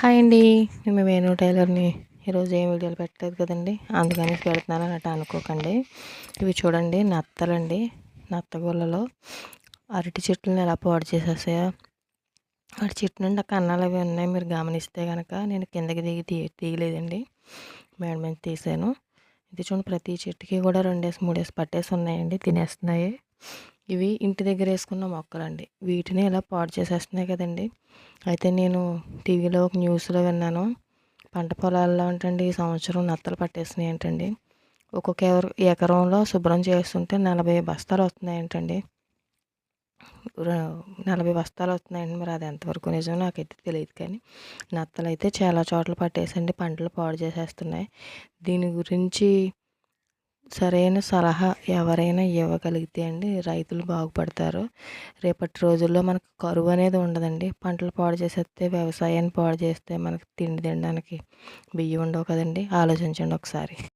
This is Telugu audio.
హాయ్ అండి. మేము వేణు టైలర్ని. ఈరోజు ఏం వీడియోలు పెట్టలేదు కదండి. అందుకని పెడుతున్నాను. అన్నట్టు అనుకోకండి. ఇవి చూడండి నత్తలండి. నత్తగొల్లలో అరటి చెట్లను ఎలా పాడు చేసేసాయో అరటి చెట్టు నుండి కన్నాలు అవి ఉన్నాయి. మీరు గమనిస్తే కనుక నేను కిందకి దిగి తీ తీయలేదండి. మేడం మీద తీసాను ఇది చూడండి ప్రతి చెట్టుకి కూడా రెండేసి మూడేసి పట్టేసి ఉన్నాయండి. తినేస్తున్నాయి. ఇవి ఇంటి దగ్గర వేసుకున్న మొక్కలండి. వీటిని ఇలా పాడు చేసేస్తున్నాయి కదండి. అయితే నేను టీవీలో ఒక న్యూస్లో విన్నాను. పంట పొలాల్లో ఏంటండి ఈ సంవత్సరం నత్తలు పట్టేసినాయి ఏంటండి. ఒక్కొక్క ఎకరంలో శుభ్రం చేస్తుంటే నలభై బస్తాలు వస్తున్నాయంటండి. నలభై బస్తాలు వస్తున్నాయండి. మరి అది ఎంతవరకు నిజం నాకైతే తెలియదు కానీ నత్తలు అయితే చాలా చోట్ల పట్టేసండి. పంటలు పాడు చేసేస్తున్నాయి. దీని గురించి సరైన సలహా ఎవరైనా ఇవ్వగలిగితే అండి రైతులు బాగుపడతారు. రేపటి రోజుల్లో మనకు కరువు అనేది ఉండదండి. పంటలు పాడు చేసేస్తే వ్యవసాయాన్ని పాడు చేస్తే మనకు తిండి తినడానికి బియ్యం ఉండవు కదండి. ఆలోచించండి ఒకసారి.